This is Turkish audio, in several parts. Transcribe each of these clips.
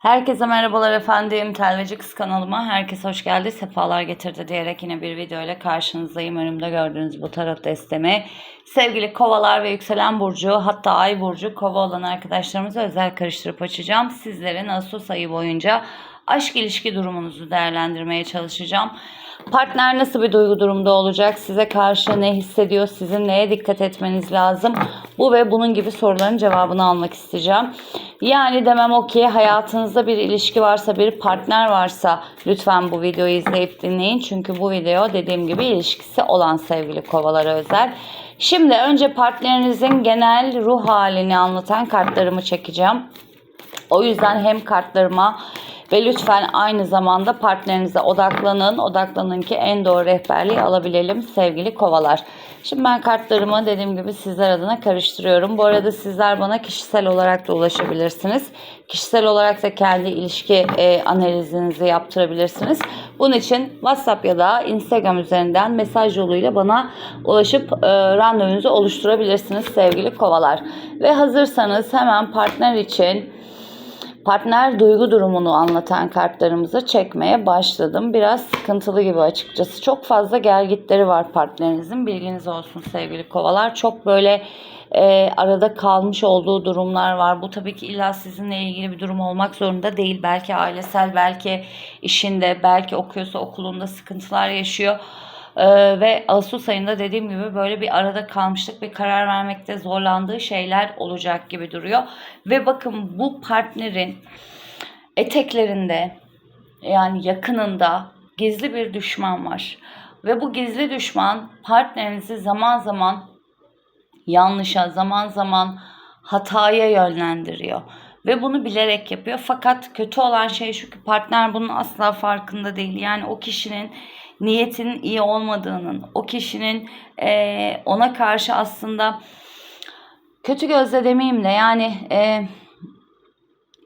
Herkese merhabalar efendim. Telveci Kız kanalıma herkes hoş geldi. Sefalar getirdi diyerek yine bir video ile karşınızdayım. Önümde gördüğünüz bu tarot destemi. Sevgili kovalar ve yükselen burcu hatta ay burcu kova olan arkadaşlarımıza özel karıştırıp açacağım. Sizlerin Ağustos ayı boyunca aşk ilişki durumunuzu değerlendirmeye çalışacağım. Partner nasıl bir duygu durumda olacak? Size karşı ne hissediyor? Sizin neye dikkat etmeniz lazım? Bu ve bunun gibi soruların cevabını almak isteyeceğim. Yani demem o ki hayatınızda bir ilişki varsa, bir partner varsa lütfen bu videoyu izleyip dinleyin. Çünkü bu video dediğim gibi ilişkisi olan sevgili kovalara özel. Şimdi önce partnerinizin genel ruh halini anlatan kartlarımı çekeceğim. O yüzden hem kartlarıma ve lütfen aynı zamanda partnerinize odaklanın. Odaklanın ki en doğru rehberliği alabilelim sevgili kovalar. Şimdi ben kartlarımı dediğim gibi sizler adına karıştırıyorum. Bu arada sizler bana kişisel olarak da ulaşabilirsiniz. Kişisel olarak da kendi ilişki e, analizinizi yaptırabilirsiniz. Bunun için WhatsApp ya da Instagram üzerinden mesaj yoluyla bana ulaşıp e, randevunuzu oluşturabilirsiniz sevgili kovalar. Ve hazırsanız hemen partner için partner duygu durumunu anlatan kartlarımızı çekmeye başladım. Biraz sıkıntılı gibi açıkçası. Çok fazla gelgitleri var partnerinizin. Bilginiz olsun sevgili kovalar. Çok böyle e, arada kalmış olduğu durumlar var. Bu tabii ki illa sizinle ilgili bir durum olmak zorunda değil. Belki ailesel, belki işinde, belki okuyorsa okulunda sıkıntılar yaşıyor. Ee, ve Ağustos ayında dediğim gibi böyle bir arada kalmışlık bir karar vermekte zorlandığı şeyler olacak gibi duruyor. Ve bakın bu partnerin eteklerinde yani yakınında gizli bir düşman var. Ve bu gizli düşman partnerinizi zaman zaman yanlışa, zaman zaman hataya yönlendiriyor. Ve bunu bilerek yapıyor. Fakat kötü olan şey şu ki partner bunun asla farkında değil. Yani o kişinin niyetinin iyi olmadığının, o kişinin e, ona karşı aslında kötü gözle demeyeyim de yani e,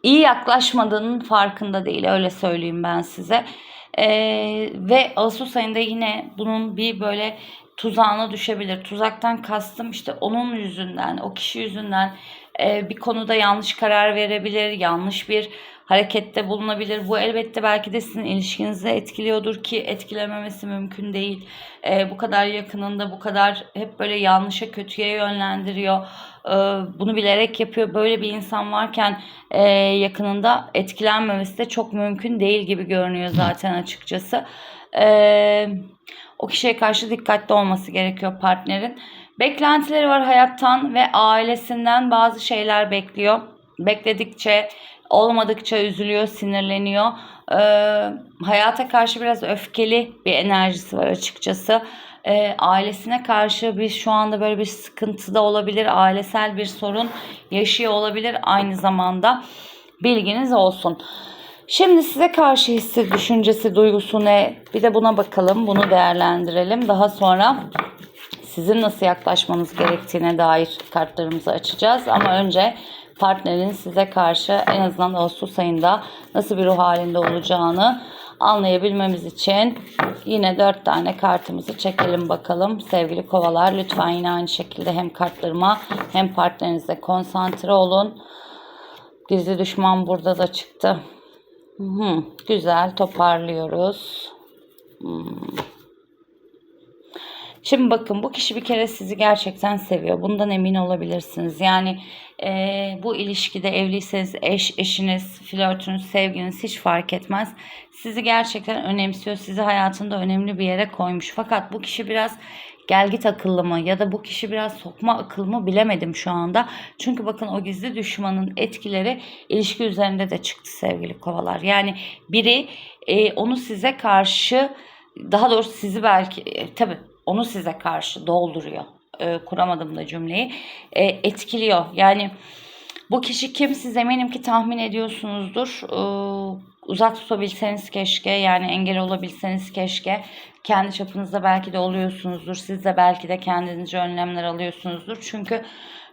iyi yaklaşmadığının farkında değil öyle söyleyeyim ben size. E, ve Ağustos ayında yine bunun bir böyle tuzağına düşebilir. Tuzaktan kastım işte onun yüzünden, o kişi yüzünden e, bir konuda yanlış karar verebilir, yanlış bir harekette bulunabilir. Bu elbette belki de sizin ilişkinizi etkiliyordur ki etkilememesi mümkün değil. E, bu kadar yakınında bu kadar hep böyle yanlışa kötüye yönlendiriyor. E, bunu bilerek yapıyor. Böyle bir insan varken e, yakınında etkilenmemesi de çok mümkün değil gibi görünüyor zaten açıkçası. E, o kişiye karşı dikkatli olması gerekiyor partnerin. Beklentileri var hayattan ve ailesinden bazı şeyler bekliyor. Bekledikçe olmadıkça üzülüyor, sinirleniyor. Ee, hayata karşı biraz öfkeli bir enerjisi var açıkçası. Ee, ailesine karşı bir şu anda böyle bir sıkıntıda olabilir, ailesel bir sorun yaşıyor olabilir aynı zamanda. Bilginiz olsun. Şimdi size karşı hissi, düşüncesi, duygusu ne? Bir de buna bakalım, bunu değerlendirelim. Daha sonra sizin nasıl yaklaşmanız gerektiğine dair kartlarımızı açacağız. Ama önce partnerin size karşı en azından Ağustos ayında nasıl bir ruh halinde olacağını anlayabilmemiz için yine dört tane kartımızı çekelim bakalım. Sevgili kovalar lütfen yine aynı şekilde hem kartlarıma hem partnerinize konsantre olun. Gizli düşman burada da çıktı. Hı, güzel toparlıyoruz. Hmm. Şimdi bakın bu kişi bir kere sizi gerçekten seviyor. Bundan emin olabilirsiniz. Yani e, bu ilişkide evliyseniz eş, eşiniz, flörtünüz, sevginiz hiç fark etmez. Sizi gerçekten önemsiyor. Sizi hayatında önemli bir yere koymuş. Fakat bu kişi biraz gelgit akıllı mı ya da bu kişi biraz sokma akıl mı bilemedim şu anda. Çünkü bakın o gizli düşmanın etkileri ilişki üzerinde de çıktı sevgili kovalar. Yani biri e, onu size karşı daha doğrusu sizi belki e, tabii onu size karşı dolduruyor. E, kuramadım da cümleyi. E, etkiliyor. Yani bu kişi kim siz eminim ki tahmin ediyorsunuzdur. E, uzak tutabilseniz keşke yani engel olabilseniz keşke. Kendi çapınızda belki de oluyorsunuzdur. Siz de belki de kendinizce önlemler alıyorsunuzdur. Çünkü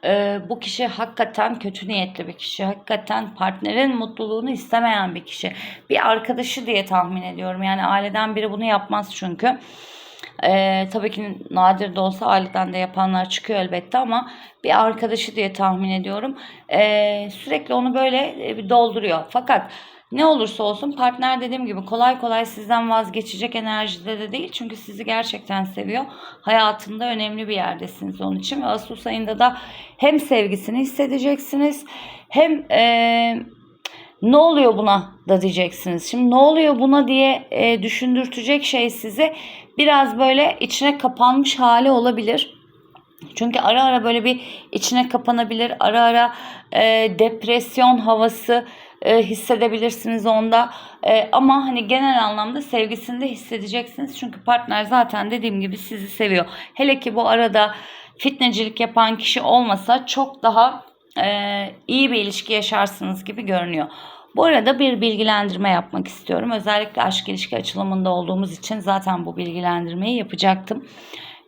e, bu kişi hakikaten kötü niyetli bir kişi. Hakikaten partnerin mutluluğunu istemeyen bir kişi. Bir arkadaşı diye tahmin ediyorum. Yani aileden biri bunu yapmaz çünkü. Ee, tabii ki nadir de olsa aileden de yapanlar çıkıyor elbette ama bir arkadaşı diye tahmin ediyorum. Ee, sürekli onu böyle e, dolduruyor. Fakat ne olursa olsun partner dediğim gibi kolay kolay sizden vazgeçecek enerjide de değil. Çünkü sizi gerçekten seviyor. Hayatında önemli bir yerdesiniz onun için. Ve Ağustos ayında da hem sevgisini hissedeceksiniz hem eee ne oluyor buna da diyeceksiniz. Şimdi ne oluyor buna diye e, düşündürtecek şey sizi biraz böyle içine kapanmış hali olabilir. Çünkü ara ara böyle bir içine kapanabilir. Ara ara e, depresyon havası e, hissedebilirsiniz onda. E, ama hani genel anlamda sevgisini de hissedeceksiniz. Çünkü partner zaten dediğim gibi sizi seviyor. Hele ki bu arada fitnecilik yapan kişi olmasa çok daha e, iyi bir ilişki yaşarsınız gibi görünüyor. Bu arada bir bilgilendirme yapmak istiyorum. Özellikle aşk ilişki açılımında olduğumuz için zaten bu bilgilendirmeyi yapacaktım.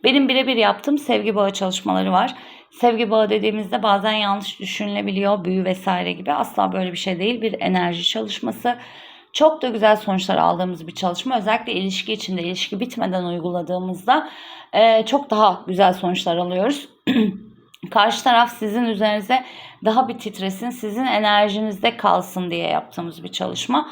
Benim birebir yaptığım sevgi bağı çalışmaları var. Sevgi bağı dediğimizde bazen yanlış düşünülebiliyor, büyü vesaire gibi. Asla böyle bir şey değil. Bir enerji çalışması. Çok da güzel sonuçlar aldığımız bir çalışma. Özellikle ilişki içinde, ilişki bitmeden uyguladığımızda e, çok daha güzel sonuçlar alıyoruz. Karşı taraf sizin üzerinize daha bir titresin, sizin enerjinizde kalsın diye yaptığımız bir çalışma.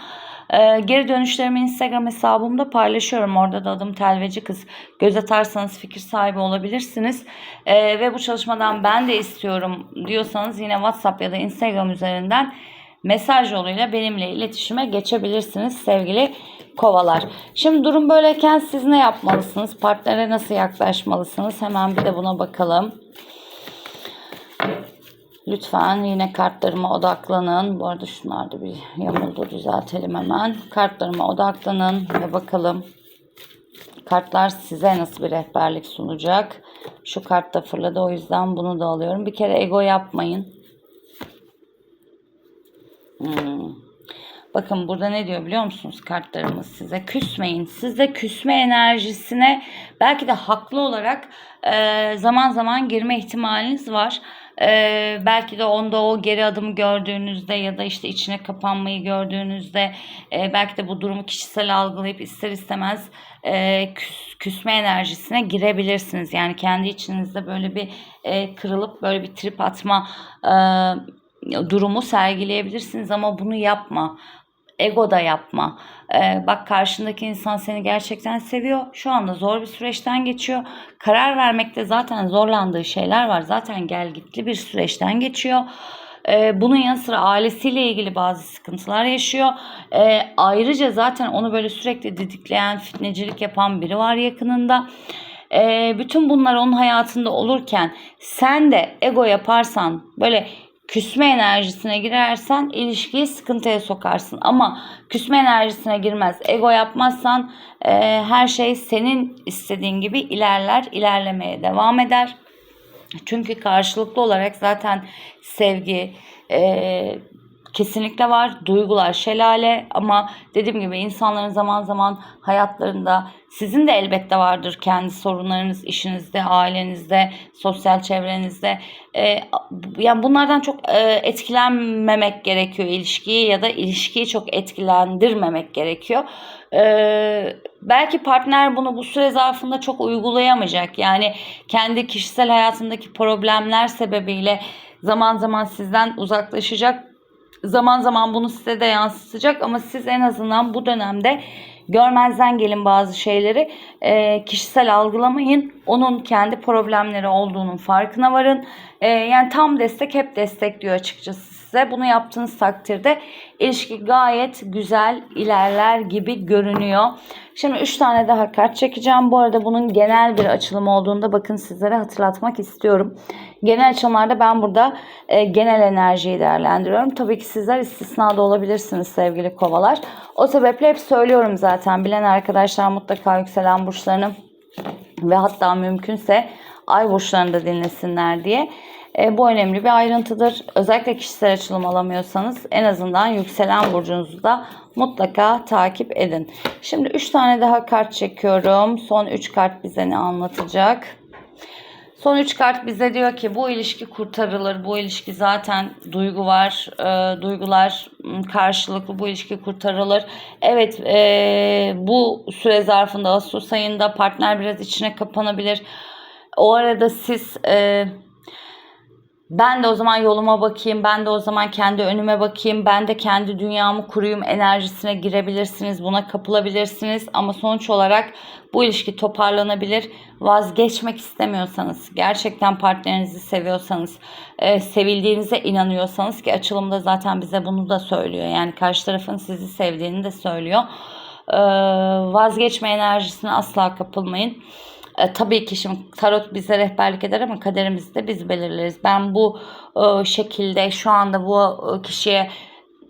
Ee, geri dönüşlerimi Instagram hesabımda paylaşıyorum. Orada da adım Telveci Kız. Göz atarsanız fikir sahibi olabilirsiniz. Ee, ve bu çalışmadan ben de istiyorum diyorsanız yine WhatsApp ya da Instagram üzerinden mesaj yoluyla benimle iletişime geçebilirsiniz sevgili kovalar. Şimdi durum böyleyken siz ne yapmalısınız? Partnere nasıl yaklaşmalısınız? Hemen bir de buna bakalım. Lütfen yine kartlarıma odaklanın. Bu arada şunlar da bir yamuldu düzeltelim hemen. Kartlarıma odaklanın ve bakalım kartlar size nasıl bir rehberlik sunacak. Şu kart da fırladı o yüzden bunu da alıyorum. Bir kere ego yapmayın. Hmm. Bakın burada ne diyor biliyor musunuz kartlarımız size? Küsmeyin. Siz de küsme enerjisine belki de haklı olarak e, zaman zaman girme ihtimaliniz var. Ee, belki de onda o geri adımı gördüğünüzde ya da işte içine kapanmayı gördüğünüzde e, belki de bu durumu kişisel algılayıp ister istemez e, küs, küsme enerjisine girebilirsiniz. Yani kendi içinizde böyle bir e, kırılıp böyle bir trip atma e, durumu sergileyebilirsiniz ama bunu yapma ego da yapma. Ee, bak karşındaki insan seni gerçekten seviyor. Şu anda zor bir süreçten geçiyor. Karar vermekte zaten zorlandığı şeyler var. Zaten gel gitli bir süreçten geçiyor. Ee, bunun yanı sıra ailesiyle ilgili bazı sıkıntılar yaşıyor. Ee, ayrıca zaten onu böyle sürekli didikleyen, fitnecilik yapan biri var yakınında. Ee, bütün bunlar onun hayatında olurken sen de ego yaparsan böyle küsme enerjisine girersen ilişkiyi sıkıntıya sokarsın. Ama küsme enerjisine girmez. Ego yapmazsan e, her şey senin istediğin gibi ilerler, ilerlemeye devam eder. Çünkü karşılıklı olarak zaten sevgi, e, kesinlikle var. Duygular şelale ama dediğim gibi insanların zaman zaman hayatlarında sizin de elbette vardır kendi sorunlarınız işinizde, ailenizde, sosyal çevrenizde. Ee, yani bunlardan çok e, etkilenmemek gerekiyor ilişkiyi ya da ilişkiyi çok etkilendirmemek gerekiyor. Ee, belki partner bunu bu süre zarfında çok uygulayamayacak. Yani kendi kişisel hayatındaki problemler sebebiyle zaman zaman sizden uzaklaşacak zaman zaman bunu size de yansıtacak ama siz en azından bu dönemde görmezden gelin bazı şeyleri e, kişisel algılamayın. Onun kendi problemleri olduğunun farkına varın. E, yani tam destek hep destek diyor açıkçası size. Bunu yaptığınız takdirde ilişki gayet güzel ilerler gibi görünüyor. Şimdi 3 tane daha kart çekeceğim. Bu arada bunun genel bir açılım olduğunda bakın sizlere hatırlatmak istiyorum. Genel açılımlarda ben burada e, genel enerjiyi değerlendiriyorum. Tabii ki sizler istisnada olabilirsiniz sevgili kovalar. O sebeple hep söylüyorum zaten. Bilen arkadaşlar mutlaka yükselen burçlarını ve hatta mümkünse ay burçlarını da dinlesinler diye. E, bu önemli bir ayrıntıdır. Özellikle kişisel açılım alamıyorsanız en azından yükselen burcunuzu da mutlaka takip edin. Şimdi 3 tane daha kart çekiyorum. Son 3 kart bize ne anlatacak? Son üç kart bize diyor ki bu ilişki kurtarılır. Bu ilişki zaten duygu var. e, duygular karşılıklı bu ilişki kurtarılır. Evet e, bu süre zarfında Ağustos ayında partner biraz içine kapanabilir. O arada siz e, ben de o zaman yoluma bakayım, ben de o zaman kendi önüme bakayım, ben de kendi dünyamı kurayım enerjisine girebilirsiniz, buna kapılabilirsiniz. Ama sonuç olarak bu ilişki toparlanabilir. Vazgeçmek istemiyorsanız, gerçekten partnerinizi seviyorsanız, e, sevildiğinize inanıyorsanız ki açılımda zaten bize bunu da söylüyor. Yani karşı tarafın sizi sevdiğini de söylüyor. E, vazgeçme enerjisine asla kapılmayın. E, tabii ki şimdi tarot bize rehberlik eder ama kaderimizi de biz belirleriz. Ben bu e, şekilde şu anda bu e, kişiye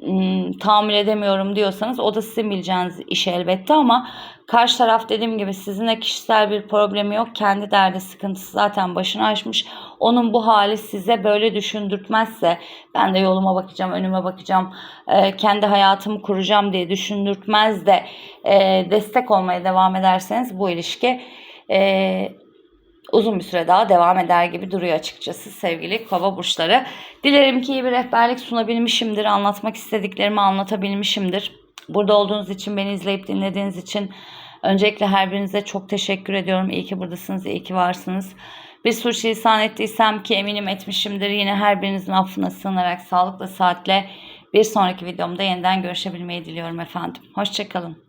m, tahammül edemiyorum diyorsanız o da sizin bileceğiniz iş elbette ama karşı taraf dediğim gibi sizinle kişisel bir problemi yok. Kendi derdi sıkıntısı zaten başını aşmış. Onun bu hali size böyle düşündürtmezse ben de yoluma bakacağım, önüme bakacağım, e, kendi hayatımı kuracağım diye düşündürtmez de e, destek olmaya devam ederseniz bu ilişki e, uzun bir süre daha devam eder gibi duruyor açıkçası sevgili kova burçları. Dilerim ki iyi bir rehberlik sunabilmişimdir. Anlatmak istediklerimi anlatabilmişimdir. Burada olduğunuz için, beni izleyip dinlediğiniz için öncelikle her birinize çok teşekkür ediyorum. İyi ki buradasınız, iyi ki varsınız. Bir suç lisan ettiysem ki eminim etmişimdir. Yine her birinizin affına sığınarak sağlıkla, saatle bir sonraki videomda yeniden görüşebilmeyi diliyorum efendim. Hoşçakalın.